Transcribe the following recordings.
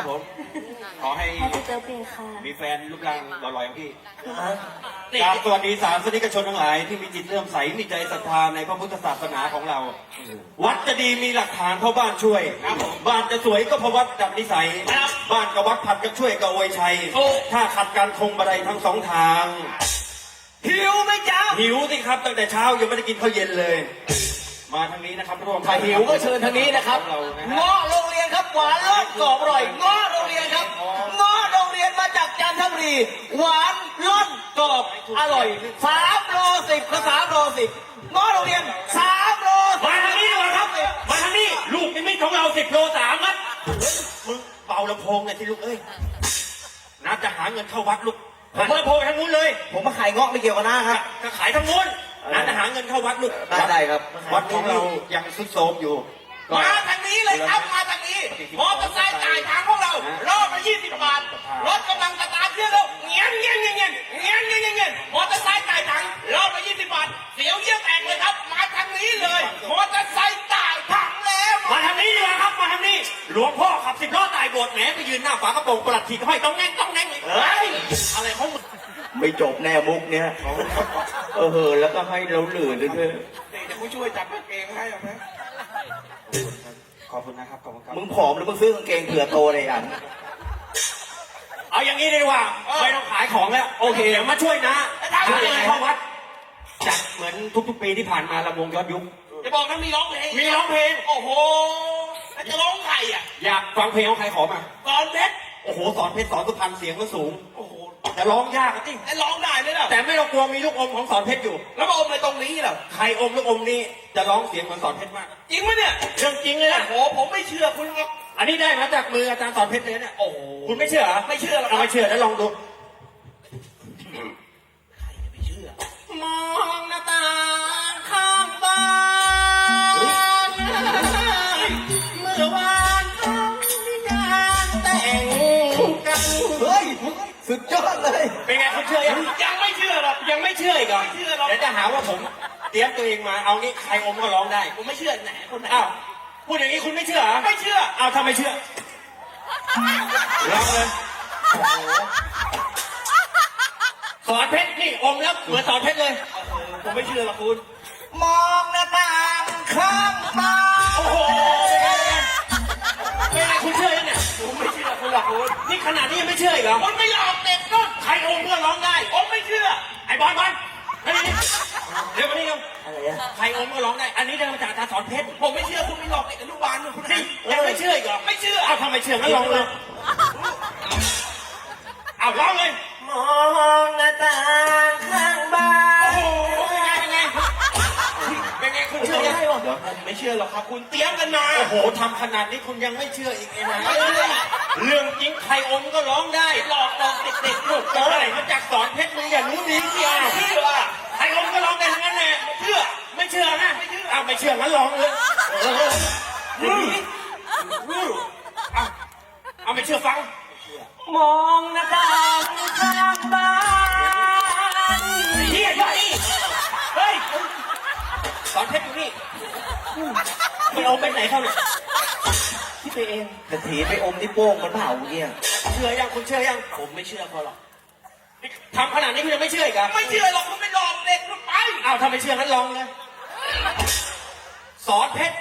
ครับผม ขอให้แฮปปี้เบิร์ดเดย์ค่ะ มีแฟนรูปร่างหล่อๆอย่างพี่ฮะกราบสวัสดีสามสนิกชนทั้งหลาย ที่มีจิตเลื่อมใส มีใจศรัทธาในพระพุทธศาสนาของเรา วัดจะดีมีหลักฐานเพราะบ้านช่วย บ้านจะสวยก็เพราะวัดดับนิสัย บ้านกับวัดผัดกันช่วยก็อวยชัย ถ้าขัดกันคงบันไดทั้งสองทาง หิวไหมจ๊ะ หิวสิครับ ตั้งแต่เช้ายังไม่ได้กินข้าวเย็นเลย มาทางนี้นะครับร่วมใครหิวก็เชิญทางนี้นะครับของเรานะฮะเงาะโรงเรียนครับ หวานรสกรอบอร่อยเงาะโรงเรียนครับเงาะโรงเรียนมาจากจันทบุรี หวานรสกรอบอร่อยสามโลสิบก็สามโลสิบเงาะโรงเรียนสามโลมาทางนี้ดีกว่าครับ มาทางนี้ ลูกนิมิตของเราสิบโลสามครับมึงเป่าลำโพงไงที่ลูกเอ้ยนัดจะหาเงินเข้าวัดลูกหันลำโพงไปทางนู้นเลย ผมมาขายเงาะไม่เกี่ยวกับหน้าครับ ก็ขายทางนู้นนัดจะหาเงินเข้าวัดลูกได้ได้ครับ วัดของเรายังสุดโทรมอยู่ มาทางนี้เลยครับมาทางนี้มอเตอร์ไซค์จ่ายทางพวกเราล่อมา20 บาท รถกำลังสตาร์ทเครื่องแล้เงี้ยงเงี้ยงเงี้ยงเงี้ยงเงี้ยงเงี้ยนเงี้ยนมอเตอร์ไซค์จ่ายทางล่อมา20 บาท เสียวเยี่ยแตกเลยครับ มาทางนี้เลยมอเตอร์ไซค์จ่ายทางแล้วมาทางนี้เลยครับมาทางนี้ หลวงพ่อขับสิบล้อตายโบสถ์แหมไปยืนหน้าฝากระโปรงประหลัดขีดห้ต้องแน่งต้องแน่งเฮ้ยอะไรขอมึงไม่จบแน่มุกเนี่ยเออแล้วก็ให้เราเหลือด้วยเดี๋ยวกูช่วยจับกางเกงให้เอาไหม ขอบคุณนะครับ ขอบคุณครับ มึงผอมแล้วมึงซื้อกางเกงเผื่อโตเลยอันเอาอย่างนี้ดีกว่า ไม่ต้องขายของแล้ว โอเคเดี๋ยวมาช่วยนะช่วยยังไงเข้าวัดจัดเหมือนทุกๆปีที่ผ่านมาลำวงย้อนยุค จะบอกนะมีร้องเพลง มีร้องเพลง โอ้โหแล้วจะร้องใครอะ อยากฟังเพลงของใครขอมาตอนเพชร โอ้โห สอนเพชรสอนสุพรรณเสียงก็สูง โอ้โห แต่ร้องยากอะจริงแล้วร้องได้ไหมล่ะแต่ไม่ต้องกลัวมีลูกอมของสอนเพชรอยู่ แล้วมาอมในตรงนี้เหรอใครอมลูกอมนี่จะร้องเสียงเหมือนสอนเพชรมาก จริงไหมเนี่ยเรื่องจริงเลยโอ้นะโหผมไม่เชื่อคุณครับอันนี้ได้มาจากมืออาจารย์สอนเพชรเลยเนี่ย โอ้โห คุณไม่เชื่อเหรอไม่เชื่อหรอกคเอารับไม่เชื่อแล้วลองดูไม่เชื่อ มองหน้าต่างข้างบ้านเมื่อวานเขามีการแต่งกันเฮ้ย สุดยอดเลย เป็นไงคุณเชื่อยังยังไม่เชื่อหรอกยังไม่เชื่ออีกเหรอไม่เชื่อหรอก เดี๋ยวจะหาว่าผมเตรียมตัวเองมาเอางี้ใครอมก็ร้องได้ผมไม่เชื่อไหนคนไหนอ้าวพูดอย่างนี้คุณไม่เชื่อเหรอไม่เชื่ออ้าวทำไมเชื่อลองเลยสอนเพชรนี่อมแล้วเหมือนสอนเพชรเลยผมไม่เชื่อหรอกคุณมองหน้าต่างข้างบ้านโอ้โหเป็นไงคุณเชื่อยังเนี่ยผมไม่เชื่อคุณหรอกคุณนี่ขนาดนี้ยังไม่เชื่ออีกเหรอคุณไม่หลอก ได้ผมไม่เชื่อ ไอ้บอลบอลมานี่เดี๋ยวมานี่เร็วอะไรอะใครอมก็ร้องได้ อันนี้ได้มาจากอาจารย์สอนเพชรผมไม่เชื่อคุณไม่หลอกเด็กอนุบาลนู่นคุณนี่นะยังไม่เชื่ออีกเหรอไม่เชื่อเอาทำไมเชื่องั้นลองเลยเอาร้องเลย มองหน้าต่างข้างบ้านโอ้โหเป็นไงเป็นไงเป็นไงคุณเชื่อยังไม่เชื่อหรอกครับ คุณเตรียมกันมาโอ้โหทำขนาดนี้คุณยังไม่เชื่ออีกไอ้นะ เรื่องจริงใครอมก็ร้องได้ หลอกหลอกเด็กๆลูกเจออะไรมาจากสอนเพชรมึงอย่ารู้ดีเสียเชื่อใครอมก็ร้องได้ทั้งนั้นแหละเชื่อ ไม่เชื่อนะเอาไม่เชื่องั้นร้องเลยเอาเอาไม่เชื่อฟัง มองหน้าต่างข้างบ้านเฮียยัยเฮ้ยสอนเพชรอยู่นี่ไม่เอาไปไหนเขาเนี่ย คิดไปเองกระถีไปอมที่โป้งมันเผาเนี่ยเชื่อยังคุณเชื่อยังผมไม่เชื่อเขาหรอกทำขนาดนี้คุณยังไม่เชื่ออีกเหรอไม่เชื่อหรอกคุณไม่หลอกเด็กนู่นไปอ้าวถ้าไม่เชื่องั้นลองเลยสอนเพชร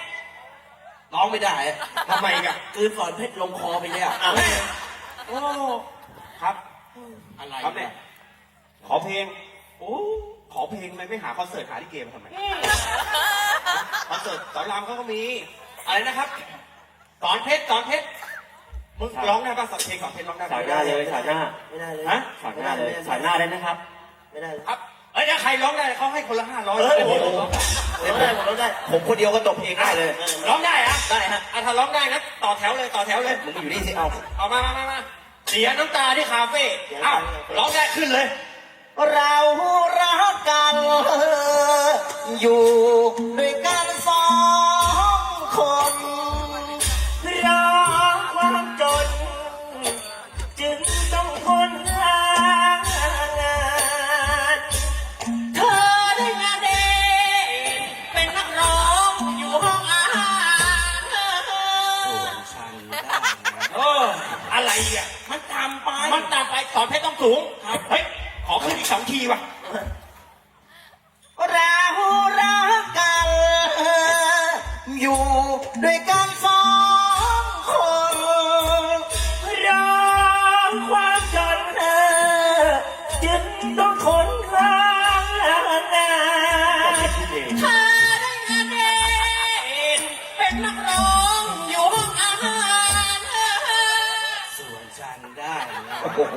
ร้องไม่ได้อะทำไมอีกันคืนสอนเพชรลงคอไปเนี่ยโอ้ครับ อะไรครับเนี่ยขอเพลง โอ้ขอเพลงทำไมไม่หาคอนเสิร์ตหาที่เกมทำไมคอนเสิร์ตสอนรามเขาก็มี อะไรนะครับ สอนเพชรสอนเพชรมึงร้องได้ป่ะสอนเพลงสอนเพชรร้องได้ปะสายหน้าเลยสายหน้าไม่ได้เลยฮะสายหน้าเลยสายหน้าได้นะครับ ไม่ได้เลยครับเอ้ยถ้าใครร้องได้เขาให้คนละห้าร้อยเออโอ้โหเล่นได้ผมเล่นได้ ผมคนเดียวก็ตบเองได้เลยร้องได้อะได้ฮะอะถ้าร้องได้นะต่อแถวเลยต่อแถวเลยมึงมาอยู่นี่สิเอาเอามามามามาเสียน้ำตาที่คาเฟ่เอ้าร้องได้ขึ้นเลย เรารักกันอยู่ด้วยกันสอง อยู่ห้องอาหารโอ้อะอะไรอะ มันต่ำไป มันตามไปสอนเพชรต้องสูงเฮ้ย ขอขึ้นอีกสองทีว่ะ เรารักกัน อยู่ด้วยกันสองคนรอความจนจึงต้องขนข้างหน้าถ้าได้งานเด่นเป็นนักร้อง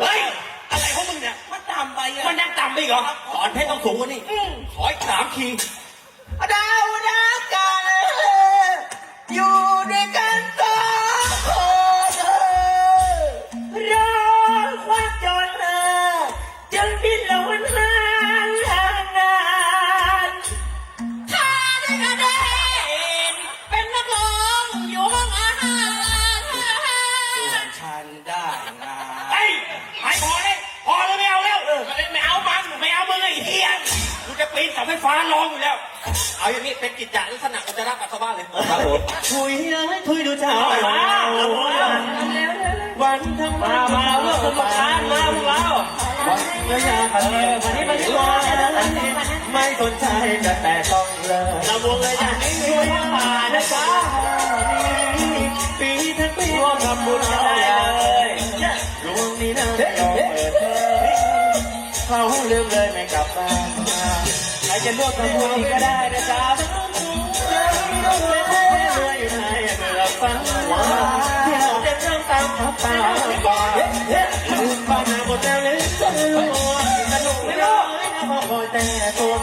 เฮ้ย อะไรของมึงเนี่ย มันต่ำไปอะมันยังต่ำไปอีกเหรอสอนเพชรต้องสูงกว่านี้ขออีกสามทีเรารักกันอยู่ เสาไฟฟ้าร้องอยู่แล้ว เอาอย่างนี้เป็นกิจจลักษณะอุจจาระปัสสาวะเลยครับผมถุยเอ้ยคุยดูเช้าวันทั้งวันมาเรื่องสมทานมาพวกเราวันเมื่อยาเออวันนี้มันกว่าไม่สนใจจะแต่ต้องเลยเราวงเลย เขาลืมเลยไม่กลับบ้านใครจะร่วมทำบุญอีกก็ได้นะจ๊ะเจอไม่ต้องเลยเมื่ออยู่ในเมื่อฟังว่าเที่ยวจะเริ่มตามขับตาบ้านลืมบ้านหมดแล้วเลยสนุกสนุกไม่ได้นะพอคอยแต่ตน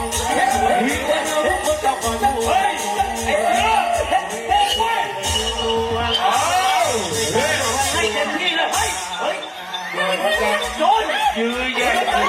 ทุกคนต้องคอยดูเฮ้ยเฮ้ยเฮ้ยเฮ้ยเฮ้ยให้เต็มที่เลยเฮ้ยเฮ้ยโดนยืนแย่